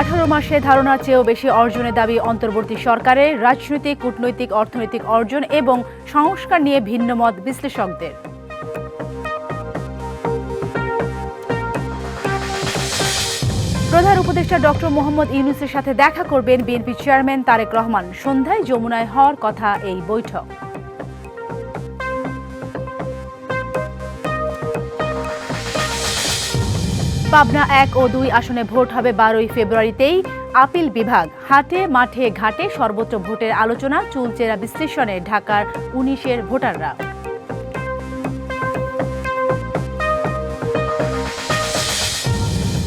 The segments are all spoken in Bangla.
আঠারো মাসে ধারণার চেয়েও বেশি অর্জনের দাবি অন্তর্বর্তী সরকারের। রাজনৈতিক, কূটনৈতিক, অর্থনৈতিক অর্জন এবং সংস্কার নিয়ে ভিন্ন মত বিশ্লেষকদের। প্রধান উপদেষ্টা ডক্টর মোহাম্মদ ইউনুসের সাথে দেখা করবেন বিএনপি চেয়ারম্যান তারেক রহমান। সন্ধ্যায় যমুনায় হওয়ার কথা এই বৈঠক। পাবনা এক ও দুই আসনে ভোট হবে বারোই ফেব্রুয়ারিতেই। আপিল বিভাগ, হাটে, মাঠে, ঘাটে সর্বত্র ভোটের আলোচনা চুলচেরা বিশ্লেষণে, ঢাকার উনিশের ভোটাররা।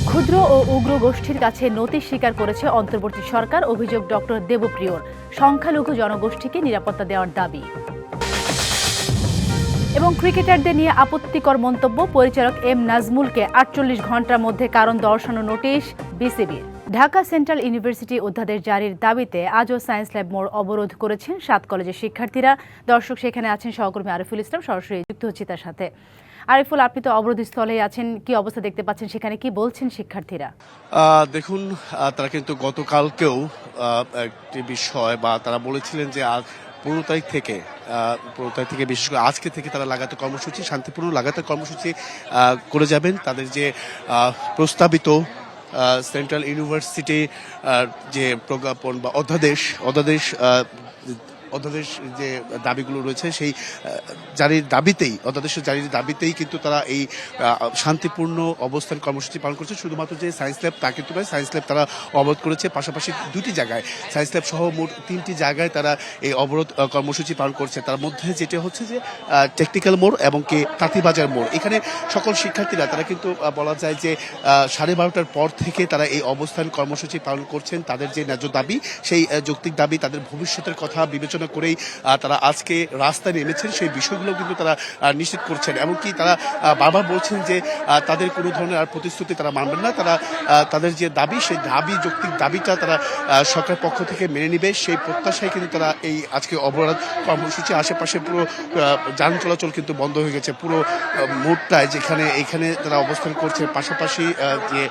ক্ষুদ্র ও উগ্র গোষ্ঠীর কাছে নতি স্বীকার করেছে অন্তর্বর্তী সরকার, অভিযোগ ডক্টর দেবপ্রিয়র। সংখ্যালঘু জনগোষ্ঠীকে নিরাপত্তা দেওয়ার দাবি। এবং ক্রিকেটারদের নিয়ে আপত্তিকর মন্তব্য পরিচালক এম নাজমুলকে আটচল্লিশ ঘণ্টার মধ্যে কারণ দর্শানো নোটিশ বিসিবির। ঢাকা সেন্ট্রাল ইউনিভার্সিটি অধ্যাদেশ জারির দাবিতে আজও সায়েন্স ল্যাব মোড় অবরোধ করেছেন সাত কলেজের শিক্ষার্থীরা। দর্শক সেখানে আছেন সহকর্মী আরিফুল ইসলাম, সরাসরি যুক্ত হচ্ছে তার সাথে। আরিফুল, আপনি তো অবরোধ স্থলে আছেন, কি অবস্থা দেখতে পাচ্ছেন? সেখানে কি বলছেন শিক্ষার্থীরা? দেখুন তারা কিন্তু গতকালকেও একটি বিষয় বা তারা বলেছিলেন যে পনেরো তারিখ থেকে পনেরো তারিখ থেকে বিশেষ করে আজকে থেকে তারা লাগাতে কর্মসূচি, শান্তিপূর্ণ লাগাতে কর্মসূচি করে যাবেন। তাদের যে প্রস্তাবিত সেন্ট্রাল ইউনিভার্সিটি যে প্রজ্ঞাপন বা অধ্যাদেশ অধ্যাদেশ অধ্যাদেশ যে দাবিগুলো রয়েছে, সেই জারির দাবিতেই, অধ্যাদেশের জারির দাবিতেই কিন্তু তারা এই শান্তিপূর্ণ অবস্থান কর্মসূচি পালন করছে। শুধুমাত্র যে সায়েন্স ল্যাব তা কিন্তু নয় সায়েন্স ল্যাব তারা অবরোধ করেছে। পাশাপাশি দুটি জায়গায় সায়েন্স ল্যাব সহ মোট তিনটি জায়গায় তারা এই অবরোধ কর্মসূচি পালন করছে। তার মধ্যে যেটা হচ্ছে যে টেকনিক্যাল মোড় এবং কি তাঁতিবাজার মোড়। এখানে সকল শিক্ষার্থীরা, তারা কিন্তু বলা যায় যে সাড়ে বারোটার পর থেকে তারা এই অবস্থান কর্মসূচি পালন করছেন। তাদের যে ন্যায্য দাবি, সেই যৌক্তিক দাবি, তাদের ভবিষ্যতের কথা বিবেচনা করেই তারা আজকে রাস্তায় নেমেছেন, সেই বিষয়গুলো কিন্তু তারা নিশ্চিত করছেন। এমনকি তারা বারবার বলছেন যে তাদের কোনো ধরনের আর প্রতিশ্রুতি তারা মানবেন না। তারা তাদের যে দাবি, সেই দাবি, যৌক্তিক দাবিটা তারা সরকারের পক্ষ থেকে মেনে নিবে। সেই প্রত্যাশায় কিন্তু তারা এই আজকে অবরোধ কর্মসূচি, আশেপাশে পুরো যান চলাচল কিন্তু বন্ধ হয়ে গেছে। পুরো মোড়টায় যেখানে, এখানে তারা অবস্থান করছে, পাশাপাশি যে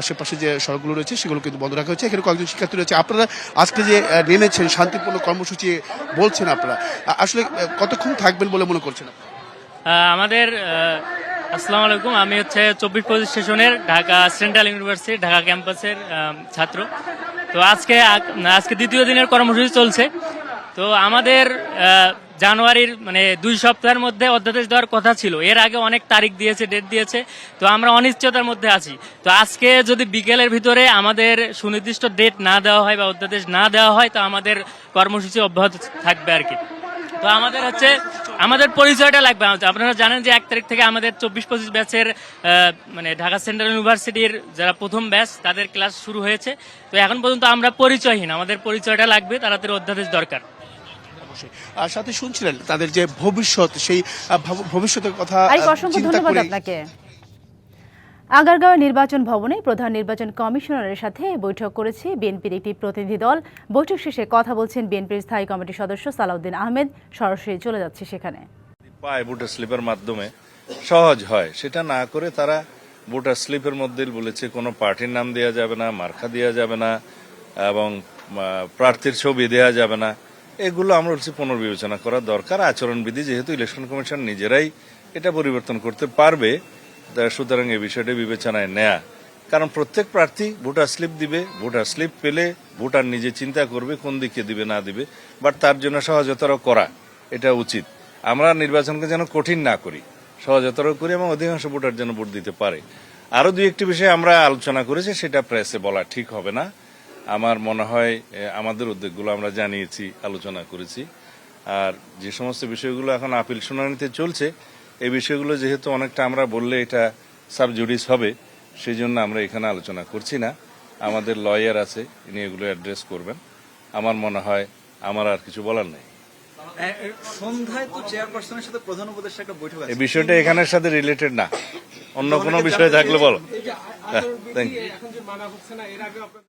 আশেপাশে যে সড়কগুলো রয়েছে, সেগুলো কিন্তু বন্ধ রাখা হয়েছে। এখানে কয়েকজন শিক্ষার্থী রয়েছে। আপনারা আজকে যে নেমেছেন শান্তিপূর্ণ কর্মসূচি বলছেন আপনারা আসলে কতক্ষণ থাকবেন বলে মনে করছেন আমাদের আসসালাম আলাইকুম। আমি হচ্ছে চব্বিশ পঁচিশ স্টেশনের ঢাকা সেন্ট্রাল ইউনিভার্সিটি, ঢাকা ক্যাম্পাসের ছাত্র। তো আজকে আজকে দ্বিতীয় দিনের কর্মসূচি চলছে। তো আমাদের জানুয়ারির মানে দুই সপ্তাহের মধ্যে অধ্যাদেশ দেওয়ার কথা ছিল। এর আগে অনেক তারিখ দিয়েছে, ডেট দিয়েছে। তো আমরা অনিশ্চয়তার মধ্যে আছি। তো আজকে যদি বিকেলের ভিতরে আমাদের সুনির্দিষ্ট ডেট না দেওয়া হয় বা অধ্যাদেশ না দেওয়া হয়, তো আমাদের কর্মসূচি অব্যাহত থাকবে আর কি। তো আমাদের হচ্ছে, আমাদের পরিচয়টা লাগবে। আপনারা জানেন যে এক তারিখ থেকে আমাদের চব্বিশ পঁচিশ ব্যাচের মানে ঢাকা সেন্ট্রাল ইউনিভার্সিটির যারা প্রথম ব্যাচ, তাদের ক্লাস শুরু হয়েছে। তো এখন পর্যন্ত আমরা পরিচয়হীন। আমাদের পরিচয়টা লাগবে, তাড়াতাড়ি অধ্যাদেশ দরকার। অবশ্যই আর সাথে শুনছিলেন তাদের যে ভবিষ্যৎ সেই ভবিষ্যতের কথা অসংখ্য চিন্তা ধন্যবাদ আপনাকে। আগারগাঁও নির্বাচন ভবনে প্রধান নির্বাচন কমিশনারের সাথে বৈঠক করেছে বিএনপির একটি প্রতিনিধি দল। বৈঠক শেষে কথা বলছেন বিএনপির স্থায়ী কমিটির সদস্য সালাউদ্দিন আহমেদ। সরাসরি চলে যাচ্ছে সেখানে। পায় ভোটার স্লিপের মাধ্যমে। সহজ হয় সেটা না করে তারা ভোটার স্লিপের মধ্যে বলেছে কোনো পার্টির নাম দেওয়া যাবে না মার্কা দেওয়া যাবে না এবং প্রার্থীর ছবি দেওয়া যাবে না। এগুলো আমরা বলছি পুনর্বিবেচনা করা দরকার। আচরণবিধি যেহেতু ইলেকশন কমিশন নিজেরাই এটা পরিবর্তন করতে পারবে সুতরাং এই বিষয়টি বিবেচনায় নেয়া। কারণ প্রত্যেক প্রার্থী ভোটার স্লিপ দিবে, ভোটার স্লিপ পেলে ভোটার নিজে চিন্তা করবে, কোন দিকে দিবে, না দিবে, বাট তার জন্য সহজতর করা, এটা উচিত। আমরা নির্বাচনকে যেন কঠিন না করি, সহজতর করি এবং অধিকাংশ ভোটার যেন ভোট দিতে পারে। আরও দুই একটি বিষয় আমরা আলোচনা করেছি, সেটা প্রেসে বলা ঠিক হবে না। আমার মনে হয় আমাদের উদ্যোগগুলো আমরা জানিয়েছি আলোচনা করেছি। আর যে সমস্ত বিষয়গুলো এখন আপিল শুনানিতে চলছে এই বিষয়গুলো যেহেতু অনেকটা আমরা বললে এটা সাব জুডিস হবে সেই জন্য আমরা এখানে আলোচনা করছি না। আমাদের লয়ার আছে ইনি এগুলো অ্যাড্রেস করবেন। আমার মনে হয় আমার আর কিছু বলার নেই। এই বিষয়টা এখানের সাথে রিলেটেড না। অন্য কোনো বিষয় থাকলে বলো। থ্যাংক ইউ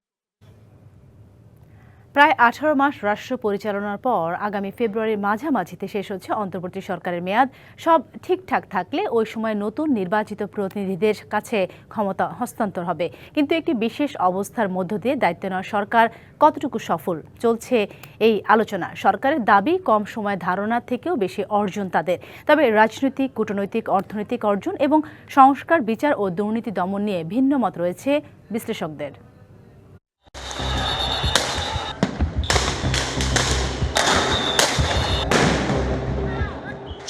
প্রায় আঠারো মাস রাষ্ট্র পরিচালনার পর আগামী ফেব্রুয়ারির মাঝামাঝিতে শেষ হচ্ছে অন্তর্বর্তী সরকারের মেয়াদ। সব ঠিকঠাক থাকলে ওই সময় নতুন নির্বাচিত প্রতিনিধিদের কাছে ক্ষমতা হস্তান্তর হবে। কিন্তু একটি বিশেষ অবস্থার মধ্য দিয়ে দায়িত্ব নেওয়া সরকার কতটুকু সফল চলছে এই আলোচনা? সরকারের দাবি, কম সময় ধারণা থেকেও বেশি অর্জন তাদের। তবে রাজনৈতিক, কূটনৈতিক, অর্থনৈতিক অর্জন এবং সংস্কার, বিচার ও দুর্নীতি দমন নিয়ে ভিন্ন মত রয়েছে বিশ্লেষকদের।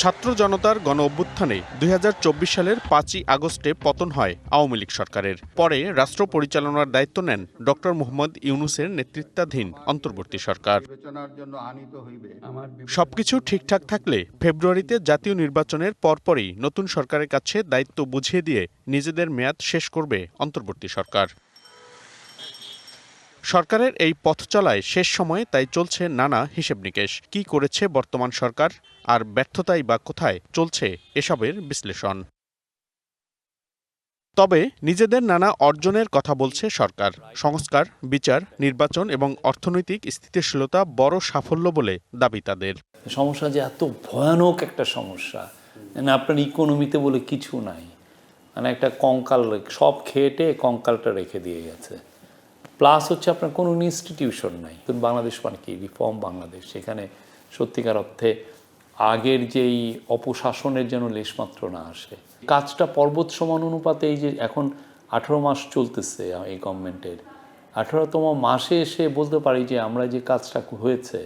ছাত্র জনতার গণ অভ্যুত্থানে দুই হাজার চব্বিশ সালের পাঁচই আগস্টে পতন হয় আওয়ামী লীগ সরকারের। পরে রাষ্ট্র পরিচালনার দায়িত্ব নেন ডক্টর মোহাম্মদ ইউনুসের নেতৃত্বাধীন অন্তর্বর্তী সরকার। সবকিছু ঠিকঠাক থাকলে ফেব্রুয়ারিতে জাতীয় নির্বাচনের পরপরই নতুন সরকারের কাছে দায়িত্ব বুঝিয়ে দিয়ে নিজেদের মেয়াদ শেষ করবে অন্তর্বর্তী সরকার। সরকারের এই পথ চলায় শেষ সময়ে তাই চলছে নানা হিসেব নিকেশ। কি করেছে বর্তমান সরকার? আর ব্যর্থতাই বা কোথায় চলছে এসবের বিশ্লেষণ। তবে নিজেদের নানা অর্জনের কথা বলছে সরকার। সংস্কার, বিচার, নির্বাচন এবং অর্থনৈতিক স্থিতিশীলতা বড় সাফল্য বলে দাবি তাদের। সমস্যা যে এত ভয়ানক একটা সমস্যা মানে আপনার ইকোনমিতে বলে কিছু নাই। মানে একটা কঙ্কাল সব খেটে কঙ্কালটা রেখে দিয়ে গেছে। প্লাস হচ্ছে আপনার কোনো ইনস্টিটিউশন নাই। বাংলাদেশ মানে কি? রিফর্ম বাংলাদেশ সেখানে সত্যিকার অর্থে আগের যেই অপশাসনের যেন লেশমাত্র না আসে। কাজটা পর্বত সমান অনুপাতে এই যে এখন আঠেরো মাস চলতেছে এই গভর্নমেন্টের আঠেরোতম মাসে এসে বলতে পারি যে আমরা যে কাজটা হয়েছে,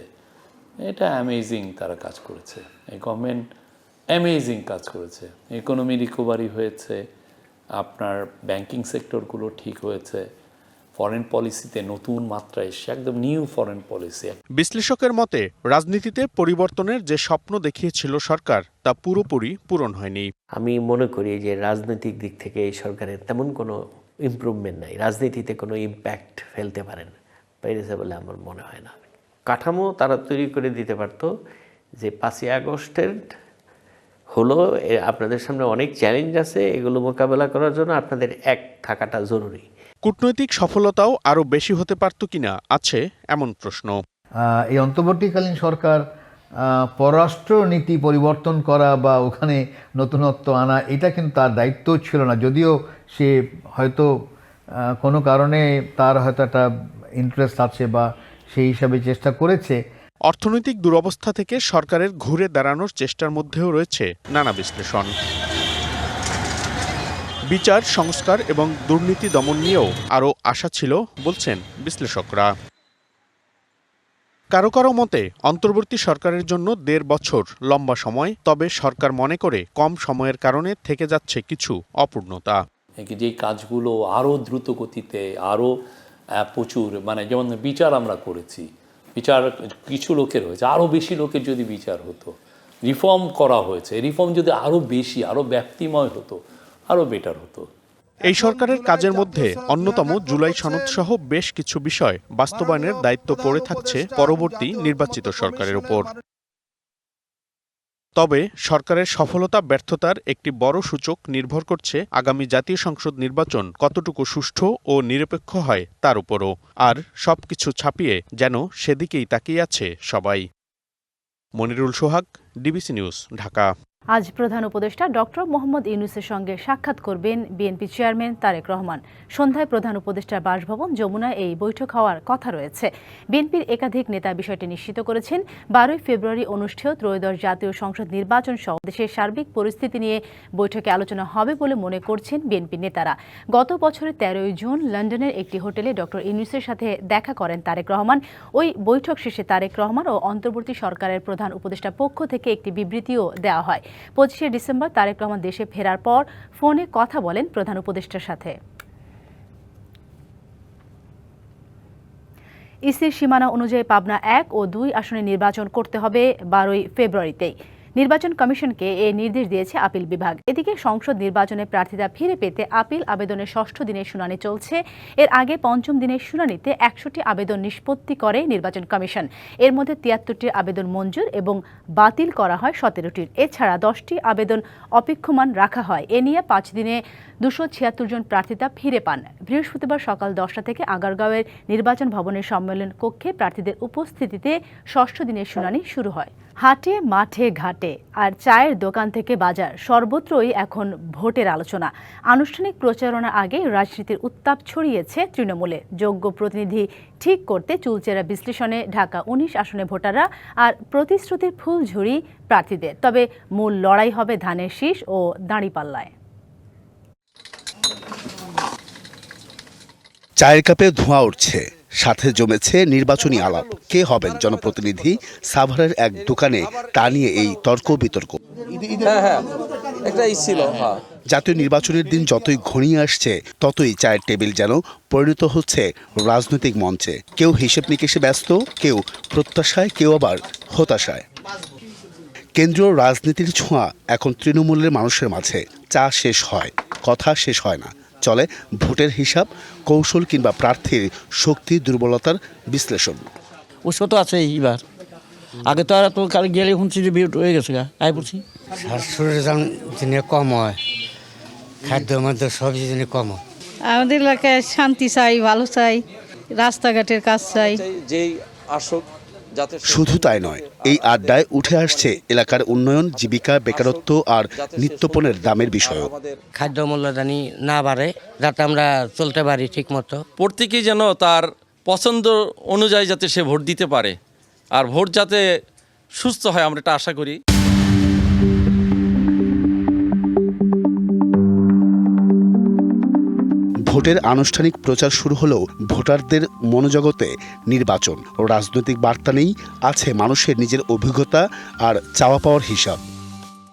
এটা অ্যামেজিং তারা কাজ করেছে। এই গভর্নমেন্ট অ্যামেজিং কাজ করেছে। ইকোনমি রিকভারি হয়েছে। আপনার ব্যাংকিং সেক্টরগুলো ঠিক হয়েছে। ফরেন পলিসিতে নতুন মাত্রা এসছে একদম নিউ ফরেন পলিসি বিশ্লেষকের মতে রাজনীতিতে পরিবর্তনের যে স্বপ্ন দেখিয়েছিল সরকার তা পুরোপুরি পূরণ হয়নি। আমি মনে করি যে রাজনৈতিক দিক থেকে এই সরকারের তেমন কোনো ইমপ্রুভমেন্ট নাই। রাজনীতিতে কোনো ইম্প্যাক্ট ফেলতে পারেন পেরেছে বলে আমার মনে হয় না। কাঠামো তারা তৈরি করে দিতে পারতো যে পাঁচই আগস্টের হলো আপনাদের সামনে অনেক চ্যালেঞ্জ আছে এগুলো মোকাবেলা করার জন্য। আপনাদের এক থাকাটা জরুরি। কূটনৈতিক সফলতাও আরও বেশি হতে পারত কিনা আছে এমন প্রশ্ন। এই অন্তর্বর্তীকালীন সরকার পররাষ্ট্র নীতি পরিবর্তন করা বা ওখানে নতুনত্ব আনা এটা কিন্তু তার দায়িত্ব ছিল না। যদিও সে হয়তো কোনো কারণে তার হয়তো একটা ইন্টারেস্ট আছে বা সেই হিসাবে চেষ্টা করেছে। অর্থনৈতিক দুরবস্থা থেকে সরকারের ঘুরে দাঁড়ানোর চেষ্টার মধ্যেও রয়েছে নানা বিশ্লেষণ। বিচার, সংস্কার এবং দুর্নীতি দমন নিয়েও আরও আশা ছিল, বলছেন বিশ্লেষকরা। কারও কারও মতে, অন্তর্বর্তী সরকারের জন্য দেড় বছর লম্বা সময়, তবে সরকার মনে করে কম সময়ের কারণে থেকে যাচ্ছে কিছু অপূর্ণতা। যে কাজগুলো আরও দ্রুত গতিতে আরও প্রচুর মানে যেমন বিচার আমরা করেছি, বিচার কিছু লোকের হয়েছে, আরও বেশি লোকের যদি বিচার হতো, রিফর্ম করা হয়েছে, রিফর্ম যদি আরও বেশি, আরও ব্যক্তিময় হতো আরও বেটার হতো। এই সরকারের কাজের মধ্যে অন্যতম জুলাই সনদ সহ বেশ কিছু বিষয় বাস্তবায়নের দায়িত্ব পড়ে থাকছে পরবর্তী নির্বাচিত সরকারের উপর। তবে সরকারের সফলতা, ব্যর্থতার একটি বড় সূচক নির্ভর করছে আগামী জাতীয় সংসদ নির্বাচন কতটুকু সুষ্ঠু ও নিরপেক্ষ হয় তার উপরও, আর সবকিছু ছাপিয়ে যেন সেদিকেই তাকিয়ে আছে সবাই। Monirul Sohag, DBC news, Dhaka. আজ প্রধান উপদেষ্টা ডক্টর মোহাম্মদ ইউনুসের সঙ্গে সাক্ষাৎ করবেন বিএনপি চেয়ারম্যান তারেক রহমান। সন্ধ্যায় প্রধান উপদেষ্টার বাসভবন যমুনায় এই বৈঠক হওয়ার কথা রয়েছে। বিএনপির একাধিক নেতা বিষয়টি নিশ্চিত করেছেন। বারোই ফেব্রুয়ারি অনুষ্ঠেয় ত্রয়োদশ জাতীয় সংসদ নির্বাচন সহ দেশের সার্বিক পরিস্থিতি নিয়ে বৈঠকে আলোচনা হবে বলে মনে করছেন বিএনপি নেতারা। গত বছরের তেরোই জুন লন্ডনের একটি হোটেলে ডক্টর ইউনুসের সাথে দেখা করেন তারেক রহমান। ওই বৈঠক শেষে তারেক রহমান ও অন্তর্বর্তী সরকারের প্রধান উপদেষ্টা পক্ষ থেকে একটি বিবৃতিও দেওয়া হয়। পঁচিশে ডিসেম্বর তারেক রহমান দেশে ফেরার পর ফোনে কথা বলেন প্রধান উপদেষ্টার সাথে। ইসির সীমানা অনুযায়ী পাবনা এক ও দুই আসনে নির্বাচন করতে হবে বারোই ফেব্রুয়ারিতেই। নির্বাচন কমিশনকে এ নির্দেশ দিয়েছে আপিল বিভাগ। এদিকে সংসদ নির্বাচনে প্রার্থীরা ফিরে পেতে আপিল আবেদনের ষষ্ঠ দিনের শুনানি চলছে। এর আগে পঞ্চম দিনের শুনানিতে একশোটি আবেদন নিষ্পত্তি করে নির্বাচন কমিশন। এর মধ্যে তিয়াত্তরটি আবেদন মঞ্জুর এবং বাতিল করা হয় সতেরোটির। এছাড়া দশটি আবেদন অপেক্ষমান রাখা হয়। এ নিয়ে পাঁচ দিনে দুশো ছিয়াত্তর জন প্রার্থীতা ফিরে পান। বৃহস্পতিবার সকাল দশটা থেকে আগারগাঁওয়ের নির্বাচন ভবনের সম্মেলন কক্ষে প্রার্থীদের উপস্থিতিতে ষষ্ঠ দিনের শুনানি শুরু হয়। হাটে, মাঠে, ঘাটে আর চায়ের দোকান থেকে বাজার সর্বত্রই এখন ভোটের আলোচনা। আনুষ্ঠানিক প্রচারণার আগে রাজনীতির উত্তাপ ছড়িয়েছে তৃণমূলে। যোগ্য প্রতিনিধি ঠিক করতে চুলচেরা বিশ্লেষণে ঢাকা উনিশ আসনে ভোটাররা আর প্রতিশ্রুতির ফুলঝুরি প্রার্থীদের। তবে মূল লড়াই হবে ধানের শীষ ও দাঁড়িপাল্লায়। চায়ের কাপে ধোঁয়া উঠছে সাথে জমেছে নির্বাচনী আলাপ। কে হবেন জনপ্রতিনিধি? সাভারের এক দোকানে তা নিয়ে এই তর্ক বিতর্ক। হ্যাঁ হ্যাঁ। হ্যাঁ। জাতীয় নির্বাচনের দিন যতই ঘনিয়ে আসছে ততই চায়ের টেবিল যেন পরিণত হচ্ছে রাজনৈতিক মঞ্চে। কেউ হিসেব নিকেশে ব্যস্ত কেউ প্রত্যাশায় কেউ আবার হতাশায়। কেন্দ্রীয় রাজনীতির ছোঁয়া এখন তৃণমূলের মানুষের মাঝে। চা শেষ হয়। কথা শেষ হয় না। চলে ভোটের হিসাব কৌশল কিংবা প্রার্থীর শক্তি দুর্বলতার বিশ্লেষণ। ওষুধ তো আছে এইবার। আগে তো আর তো কাল গেলে শুনছি যে বিউট হয়ে গেছে গা। আই পড়ছি স্বাস্থ্যের দাম যিনি কম হয়। খাদ্যের মধ্যে সবজি যিনি কম হয়। আমাদের এলাকায় শান্তি চাই ভালো চাই রাস্তাঘাটের কাজ চাই। যেই আসুক শুধু তাই নয় এই আড্ডায় উঠে আসছে এলাকার উন্নয়ন জীবিকা বেকারত্ব আর নিত্যপণের দামের বিষয় খাদ্য মূল্য জানি না বাড়ে যাতে আমরা চলতে পারি ঠিকমতো। প্রত্যেকেই যেন তার পছন্দ অনুযায়ী যাতে সে ভোট দিতে পারে আর ভোট যাতে সুস্থ হয় আমরা এটা আশা করি। ভোটের আনুষ্ঠানিক প্রচার শুরু হলেও ভোটারদের মনোজগতে নির্বাচন। ও রাজনৈতিক বার্তা নেই, আছে মানুষের নিজের অভিজ্ঞতা আর চাওয়া পাওয়ার হিসাব।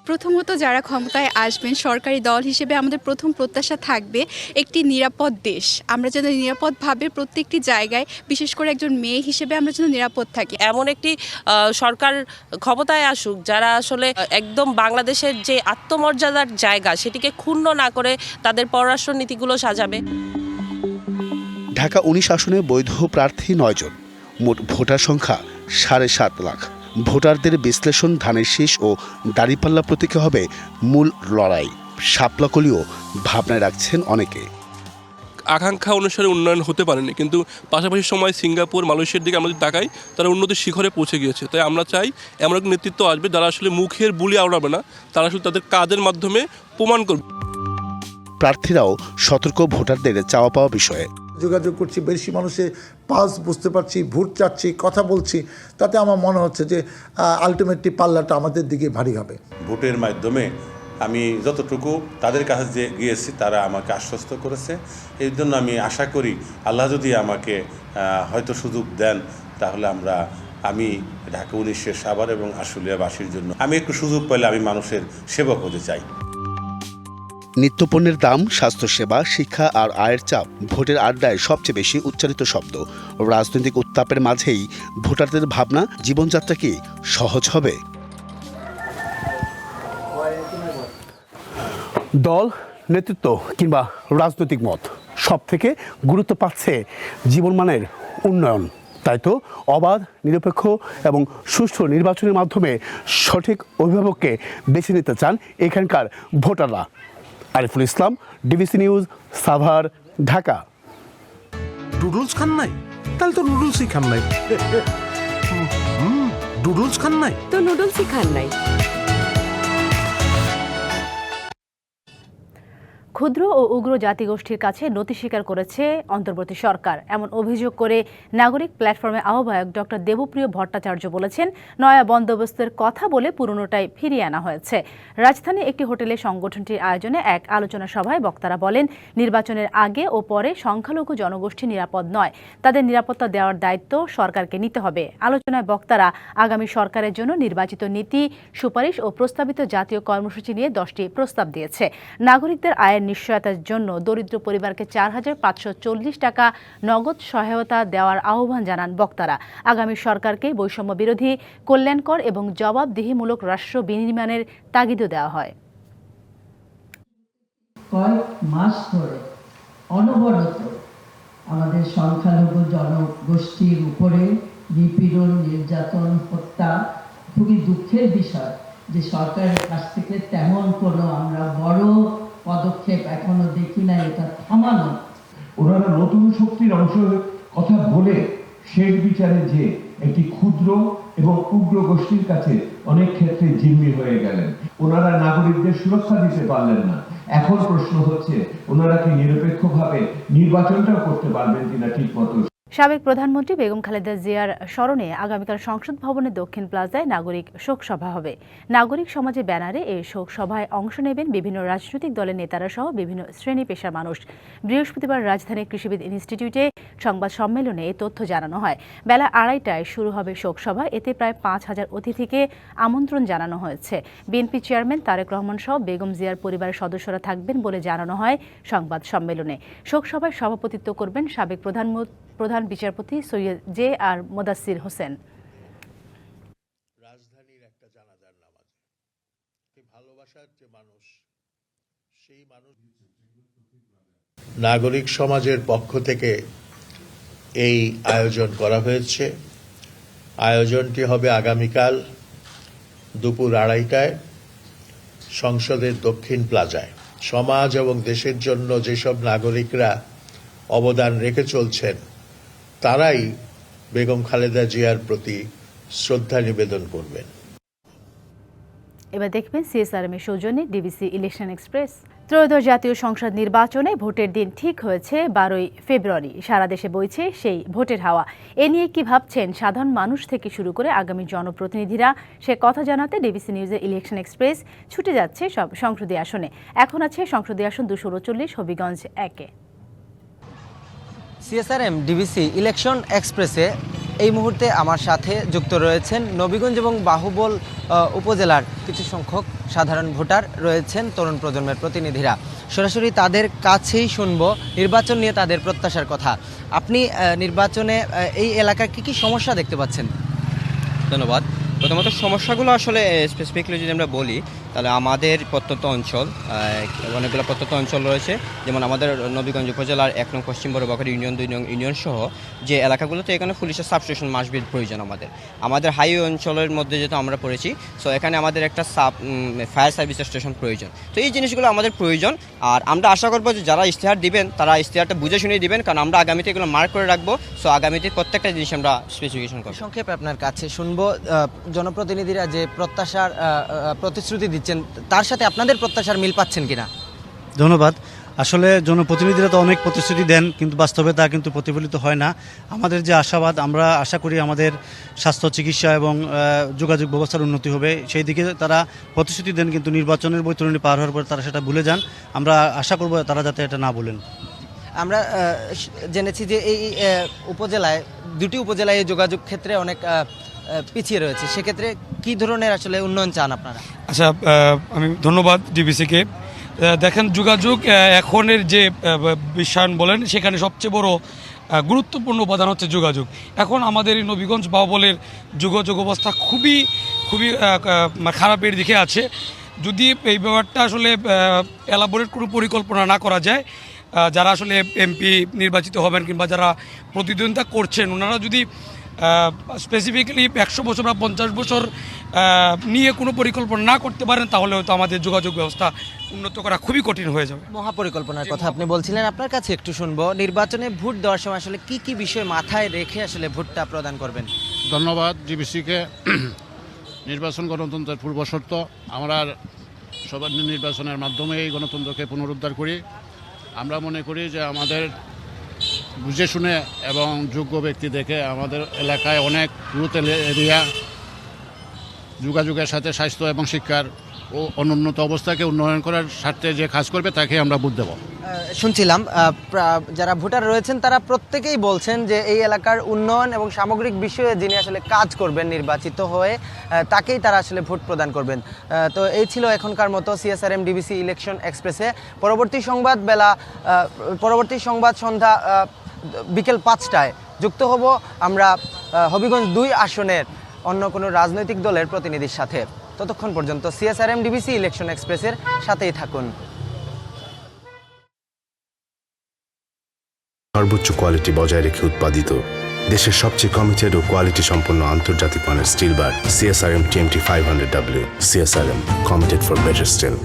প্রথমত যারা ক্ষমতায় আসবেন সরকারি দল হিসেবে আমাদের প্রথম প্রত্যাশা থাকবে একটি নিরাপদ দেশ। আমরা যেন নিরাপদভাবে প্রত্যেকটি জায়গায় বিশেষ করে একজন মেয়ে হিসেবে আমরা যেন নিরাপদ থাকি। এমন একটি সরকার ক্ষমতায় আসুক যারা আসলে একদম বাংলাদেশের যে আত্মমর্যাদার জায়গা সেটিকে ক্ষুণ্ণ না করে তাদের পররাষ্ট্র নীতিগুলো সাজাবে। ঢাকা উনিশ আসনে বৈধ প্রার্থী নয়জন। মোট ভোটার সংখ্যা সাড়ে সাত লাখ। ভোটারদের বিশ্লেষণ ধানের শীষ ও দাড়িপাল্লা প্রতীকে হবে মূল লড়াই। শাপলাকলিও ভাবনায় রাখছেন অনেকে। আকাঙ্ক্ষা অনুসারে উন্নয়ন হতে পারেনি কিন্তু পাশাপাশি সময় সিঙ্গাপুর মালয়েশিয়ার দিকে আমাদের তাকাই তারা উন্নতির শিখরে পৌঁছে গিয়েছে। তাই আমরা চাই এমন এক নেতৃত্ব আসবে যারা আসলে মুখের বুলি আওড়াবে না তারা আসলে তাদের কাজের মাধ্যমে প্রমাণ করবে। প্রার্থীরাও সতর্ক ভোটারদের চাওয়া পাওয়া বিষয়ে যোগাযোগ করছি, বেশি মানুষের পালস বুঝতে পারছি, ভোট চাচ্ছি, কথা বলছি, তাতে আমার মনে হচ্ছে যে আলটিমেটলি পাল্লাটা আমাদের দিকে ভারী হবে। ভোটের মাধ্যমে আমি যতটুকু তাদের কাছে যে গিয়েছি, তারা আমাকে আশ্বস্ত করেছে। এই জন্য আমি আশা করি, আল্লাহ যদি আমাকে হয়তো সুযোগ দেন, তাহলে আমরা, আমি ঢাকা উনিশের সাভার এবং আশুলিয়াবাসীর জন্য, আমি একটু সুযোগ পেলে আমি মানুষের সেবক হতে চাই। নিত্যপণ্যের দাম, স্বাস্থ্যসেবা, শিক্ষা আর আয়ের চাপ ভোটের আড্ডায় সবচেয়ে বেশি উচ্চারিত শব্দ। রাজনৈতিক উত্তাপের মাঝেই ভোটারদের ভাবনা জীবনযাত্রা কি সহজ হবে? দল, নেতৃত্ব কিংবা রাজনৈতিক মত সব থেকে গুরুত্ব পাচ্ছে জীবনমানের উন্নয়ন। তাই তো অবাধ, নিরপেক্ষ এবং সুষ্ঠু নির্বাচনের মাধ্যমে সঠিক অভিভাবককে বেছে নিতে চান এখানকার ভোটাররা। Ariful Islam DBC news Savar Dhaka Doodles খান নাই তাহলে তো নুডলসই খান নাই ডুডলস খান নাই তো নুডলসই খান নাই ক্ষুদ্র ও উগ্র জাতিগোষ্ঠীর কাছে নথি স্বীকার করেছে অন্তর্বর্তী সরকার। এমন অভিযোগ করে নাগরিক প্ল্যাটফর্মে আহ্বায়ক ডক্টর দেবপ্রিয় ভট্টাচার্য বলেছেন, নয়া বন্দোবস্তের কথা বলে পুরনোটাই ফিরিয়ে আনা হয়েছে। রাজধানী একটি হোটেলে সংগঠনটির আয়োজনে এক আলোচনা সভায় বক্তারা বলেন, নির্বাচনের আগে ও পরে সংখ্যালঘু জনগোষ্ঠী নিরাপদ নয়। তাদের নিরাপত্তা দেওয়ার দায়িত্ব সরকারকে নিতে হবে। আলোচনায় বক্তারা আগামী সরকারের জন্য নির্বাচিত নীতি, সুপারিশ ও প্রস্তাবিত জাতীয় কর্মসূচি নিয়ে দশটি প্রস্তাব দিয়েছে। নাগরিকদের আয়ের নিশ্চয়তার জন্য দরিদ্র পরিবারকে চার হাজার পাঁচশো চল্লিশ টাকা নগদ সহায়তা দেওয়ার আহ্বান জানান বক্তারা। আগামী সরকারকে বৈষম্য বিরোধী, কল্যাণকর এবং জবাবদিহিমূলক রাষ্ট্র বিনির্মাণের তাগিদও দেওয়া হয়। কয়েক মাস ধরে অনবরত আমাদের সংখ্যালঘু জনগোষ্ঠীর উপরে নিপীড়ন, নির্যাতন, হত্যা খুবই দুঃখের বিষয়। যে সরকারের কাছ থেকে তেমন কোনো আমরা বড় পদক্ষেপ এখনও দেখি না এটা থামানো। ওনারা নতুন শক্তির অংশ কথা বলে শেষ বিচারে যে একটি ক্ষুদ্র এবং উগ্র গোষ্ঠীর কাছে অনেক ক্ষেত্রে জিম্মি হয়ে গেলেন। ওনারা নাগরিকদের সুরক্ষা দিতে পারলেন না। এখন প্রশ্ন হচ্ছে, ওনারা কি নিরপেক্ষভাবে নির্বাচনটাও করতে পারবেন কিনা ঠিক মতো সাবেক প্রধানমন্ত্রী বেগম খালেদা জিয়ার স্মরণে আগামীকাল সংসদ ভবনের দক্ষিণ প্লাজায় নাগরিক শোক সভা হবে। নাগরিক সমাজে ব্যানারে এই শোক সভায় অংশ নেবেন বিভিন্ন রাজনৈতিক দলের নেতারা সহ বিভিন্ন শ্রেণি পেশার মানুষ। বৃহস্পতিবার রাজধানীর কৃষিবিদ ইনস্টিটিউটে সংবাদ সম্মেলনে এই তথ্য জানানো হয়। বেলা আড়াইটায় শুরু হবে শোকসভা এতে প্রায় পাঁচ হাজার অতিথিকে আমন্ত্রণ জানানো হয়েছে। বিএনপি চেয়ারম্যান তারেক রহমান সহ বেগম জিয়ার পরিবারের সদস্যরা থাকবেন বলে জানানো হয় সংবাদ সম্মেলনে। শোকসভায় সভাপতিত্ব করবেন সাবেক প্রধানমন্ত্রী প্রধান বিচারপতি সৈয়দ জে আর মোদাসির হোসেন। রাজধানীর একটা জানাজার নামাজ। ভালোবাসার যে মানুষ, সেই মানুষ নাগরিক সমাজের পক্ষ থেকে এই আয়োজন করা হয়েছে। আয়োজনটি হবে আগামীকাল দুপুর আড়াইটায় সংসদের দক্ষিণ প্লাজায়। সমাজ এবং দেশের জন্য যেসব নাগরিকরা অবদান রেখে চলছেন তারাই বেগম খালেদা জিয়ার প্রতি শ্রদ্ধা নিবেদন করবেন। এবার দেখবেন সিএসআরএম এর সৌজন্যে ডিবিসি ইলেকশন এক্সপ্রেস। ত্রয়োদশ জাতীয় সংসদ নির্বাচনে ভোটের দিন ঠিক হয়েছে বারোই ফেব্রুয়ারি। সারা দেশে বইছে সেই ভোটের হাওয়া। এ নিয়ে কি ভাবছেন সাধারণ মানুষ থেকে শুরু করে আগামী জনপ্রতিনিধিরা? সে কথা জানাতে ডিবিসি নিউজের ইলেকশন এক্সপ্রেস ছুটে যাচ্ছে সব সংসদীয় আসনে। এখন আছে সংসদীয় আসন দুশো উনচল্লিশ, হবিগঞ্জ একে। সিএসআরএম ডিবিসি ইলেকশন এক্সপ্রেসে এই মুহূর্তে আমার সাথে যুক্ত রয়েছেন নবীগঞ্জ এবং বাহুবল উপজেলার কিছু সংখ্যক সাধারণ ভোটার রয়েছেন তরুণ প্রজন্মের প্রতিনিধিরা। সরাসরি তাদের কাছেই শুনব, নির্বাচন নিয়ে তাদের প্রত্যাশার কথা। আপনি নির্বাচনে এই এলাকার কি কি সমস্যা দেখতে পাচ্ছেন? ধন্যবাদ। প্রথমত সমস্যাগুলো আসলে স্পেসিফিকলি যদি আমরা বলি তাহলে আমাদের প্রত্যন্ত অঞ্চল অনেকগুলো প্রত্যন্ত অঞ্চল রয়েছে। যেমন আমাদের নবীগঞ্জ উপজেলার এক নং পশ্চিম বড়বাজার ইউনিয়ন, দুই নং ইউনিয়ন সহ যে এলাকাগুলোতে এখানে পুলিশের সাবস্টেশন মাসবিদ প্রয়োজন আমাদের। আমাদের হাইওয়ে অঞ্চলের মধ্যে যেহেতু আমরা পড়েছি সো এখানে আমাদের একটা সাব ফায়ার সার্ভিসের স্টেশন প্রয়োজন। তো এই জিনিসগুলো আমাদের প্রয়োজন, আর আমরা আশা করব যে যারা ইশতেহার দিবেন, তারা ইশতেহারটা বুঝে শুনিয়ে দিবেন, কারণ আমরা আগামীতে এগুলো মার্ক করে রাখব। সো আগামীতে প্রত্যেকটা জিনিস আমরা স্পেসিফিকেশন করব। সংক্ষেপে আপনার কাছে শুনব জনপ্রতিনিধিরা যে প্রত্যাশার প্রতিশ্রুতি দিচ্ছেন তার সাথে আপনাদের প্রত্যাশার মিল পাচ্ছেন কিনা? ধন্যবাদ। আসলে জনপ্রতিনিধিরা তো অনেক প্রতিশ্রুতি দেন কিন্তু বাস্তবে তা কিন্তু প্রতিফলিত হয় না। আমাদের যে আশাবাদ আমরা আশা করি আমাদের স্বাস্থ্য চিকিৎসা এবং যোগাযোগ ব্যবস্থার উন্নতি হবে। সেই দিকে তারা প্রতিশ্রুতি দেন কিন্তু নির্বাচনের বৈতরণী পার হওয়ার পর তারা সেটা ভুলে যান। আমরা আশা করব তারা যাতে এটা না বলেন। আমরা জেনেছি যে এই উপজেলায় দুটি উপজেলায় এই যোগাযোগ ক্ষেত্রে অনেক পিছিয়ে রয়েছে। সেক্ষেত্রে কি ধরনের আসলে উন্নয়ন চান আপনারা? আচ্ছা আমি ধন্যবাদ ডিবিসিকে। দেখেন যোগাযোগ এখনের যে বিশ্বায়ন বলেন সেখানে সবচেয়ে বড় গুরুত্বপূর্ণ উপাদান হচ্ছে যোগাযোগ। এখন আমাদের এই নবীগঞ্জ বাহুবলের যোগাযোগ অবস্থা খুবই খুবই আহ, খারাপের দিকে আছে। যদি এই ব্যাপারটা আসলে এলাবোরেট কোনো পরিকল্পনা না করা যায় যারা আসলে এমপি নির্বাচিত হবেন কিংবা যারা প্রতিদ্বন্দ্বিতা করছেন ওনারা যদি স্পেসিফিক্যালি একশো বছর বা পঞ্চাশ বছর নিয়ে কোনো পরিকল্পনা না করতে পারেন তাহলে হয়তো আমাদের যোগাযোগ ব্যবস্থা উন্নত করা খুবই কঠিন হয়ে যাবে। মহাপরিকল্পনার কথা আপনি বলছিলেন আপনার কাছে একটু শুনব নির্বাচনে ভোট দেওয়ার সময় আসলে কি কি বিষয় মাথায় রেখে আসলে ভোটটা প্রদান করবেন? ধন্যবাদ ডিবিসিকে নির্বাচন গণতন্ত্রের পূর্বশর্ত আমরা সবার নির্বাচনের মাধ্যমে এই গণতন্ত্রকে পুনরুদ্ধার করি। আমরা মনে করি যে আমাদের বুঝে শুনে এবং যোগ্য ব্যক্তি দেখে আমাদের এলাকায় অনেক রুথ এরিয়া যোগাযোগের সাথে স্বাস্থ্য এবং শিক্ষার ও অনুন্নত অবস্থাকে উন্নয়ন করার স্বার্থে যে কাজ করবে তাকে আমরা ভোট দেবো। শুনছিলাম যারা ভোটার রয়েছেন তারা প্রত্যেকেই বলছেন যে এই এলাকার উন্নয়ন এবং সামগ্রিক বিষয়ে যিনি আসলে কাজ করবেন নির্বাচিত হয়ে তাকেই তারা আসলে ভোট প্রদান করবেন। তো এই ছিল এখনকার মতো সিএসআরএম ডিবিসি ইলেকশন এক্সপ্রেসে। পরবর্তী সংবাদ বেলা পরবর্তী সংবাদ সন্ধ্যা বিকেল পাঁচটায় যুক্ত হব আমরা হবিগঞ্জ দুই আসনের অন্য কোনো রাজনৈতিক দলের প্রতিনিধির সাথে। ততক্ষণ পর্যন্ত সিএসআরএম ডিবিসি ইলেকশন এক্সপ্রেসের সাথেই থাকুন। সর্বোচ্চ কোয়ালিটি বজায় রেখে উৎপাদিত। দেশের সবচেয়ে কমিটেড ও কোয়ালিটি সম্পন্ন আন্তর্জাতিক মানের steel bar CSRM TMT five hundred W CSRM committed for better steel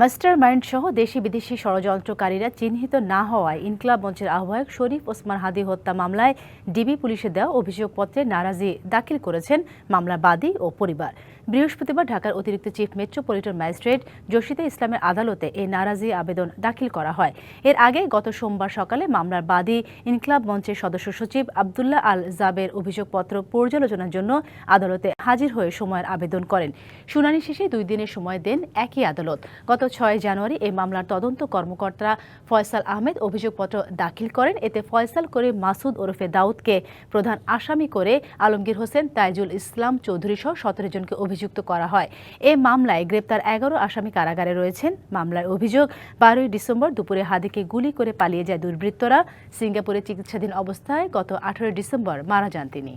master mind সহ দেশি বিদেশি ষড়যন্ত্রকারীরা চিহ্নিত না হওয়ায় ইনকলাব মঞ্চের আহ্বায়ক শরীফ ওসমান হাদি হত্যা মামলায় ডিবি পুলিশে দেওয়া অভিযোগপত্রে নারাজি দাখিল করেছেন মামলার বাদী ও পরিবার। বৃহস্পতিবার ঢাকার অতিরিক্ত চিফ মেট্রোপলিটন ম্যাজিস্ট্রেট জসিদা ইসলামের আদালতে এই নারাজি আবেদন দাখিল করা হয়। এর আগে গত সোমবার সকালে মামলার বাদী ইনকলাব মঞ্চের সদস্য সচিব আবদুল্লাহ আল জাবের অভিযোগপত্র পর্যালোচনার জন্য আদালতে হাজির হয়ে সময়ের আবেদন করেন। শুনানি শেষে দুই দিনের সময় দেন একই আদালত। গত ছয় জানুয়ারি এই মামলার তদন্ত কর্মকর্তা ফয়সাল আহমেদ অভিযোগপত্র দাখিল করেন। এতে ফয়সাল করে মাসুদ ওরফে দাউদকে প্রধান আসামি করে আলমগীর হোসেন, তাইজুল ইসলাম চৌধুরী সহ সতেরো জনকে অভিযুক্ত করা হয়। এ মামলায় গ্রেপ্তার এগারো আসামি কারাগারে রয়েছেন। মামলার অভিযোগ, বারোই ডিসেম্বর দুপুরে হাদিকে গুলি করে পালিয়ে যায় দুর্বৃত্তরা। সিঙ্গাপুরে চিকিৎসাধীন অবস্থায় গত আঠারোই ডিসেম্বর মারা যান তিনি।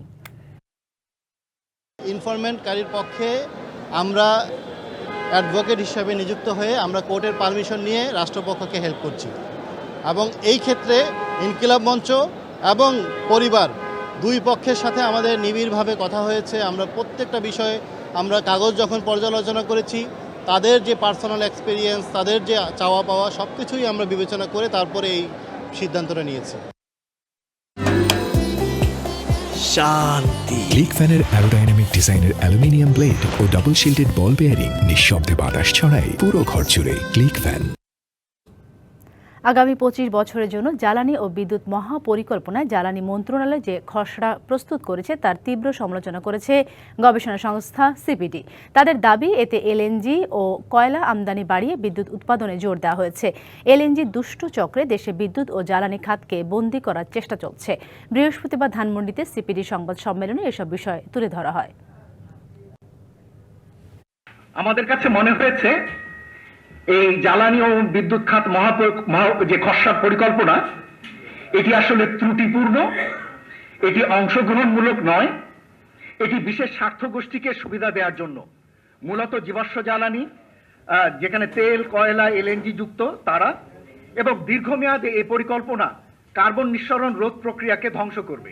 ইনফরমেন্টকারীর পক্ষে আমরা অ্যাডভোকেট হিসাবে নিযুক্ত হয়ে আমরা কোর্টের পারমিশন নিয়ে রাষ্ট্রপক্ষকে হেল্প করছি। এবং এই ক্ষেত্রে ইনকিলাব মঞ্চ এবং পরিবার দুই পক্ষের সাথে আমাদের নিবিড়ভাবে কথা হয়েছে। আমরা প্রত্যেকটা বিষয়ে আমরা কাগজ যখন পর্যালোচনা করেছি তাদের যে পার্সোনাল এক্সপিরিয়েন্স তাদের যে চাওয়া পাওয়া সব কিছুই আমরা বিবেচনা করে তারপরে এই সিদ্ধান্তটা নিয়েছি। শান্তি। ক্লিক ফ্যানের অ্যারোডাইনামিক ডিজাইনের অ্যালুমিনিয়াম ব্লেড ও ডাবল শিল্ডেড বল বেয়ারিং নিঃশব্দে বাতাস ছড়ায় পুরো ঘর জুড়ে ক্লিক ফ্যান আগামী পঁচিশ বছরের জন্য জ্বালানি ও বিদ্যুৎ মহাপরিকল্পনায় জ্বালানি মন্ত্রণালয় যে খসড়া প্রস্তুত করেছে, তার তীব্র সমালোচনা করেছে গবেষণা সংস্থা সিপিডি। তাদের দাবি, এতে এলএনজি ও কয়লা আমদানি বাড়িয়ে বিদ্যুৎ উৎপাদনে জোর দেওয়া হয়েছে। এলএনজি দুষ্ট চক্রে দেশে বিদ্যুৎ ও জ্বালানি খাতকে বন্দী করার চেষ্টা চলছে। বৃহস্পতিবার ধানমন্ডিতে সিপিডি সংবাদ সম্মেলনে এসব বিষয় তুলে ধরা হয়। আমাদের কাছে মনে হয়েছে এই জ্বালানি ও বিদ্যুৎ খাত মহা, যে খসড়া পরিকল্পনা, এটি আসলে ত্রুটিপূর্ণ, এটি অংশগ্রহণমূলক নয়, এটি বিশেষ স্বার্থ গোষ্ঠীকে সুবিধা দেওয়ার জন্য। মূলত জীবাশ্ম জ্বালানি যেখানে তেল, কয়লা এলএনজি যুক্ত, তারা, এবং দীর্ঘমেয়াদে এই পরিকল্পনা কার্বন নিঃসরণ রোধ প্রক্রিয়াকে ধ্বংস করবে।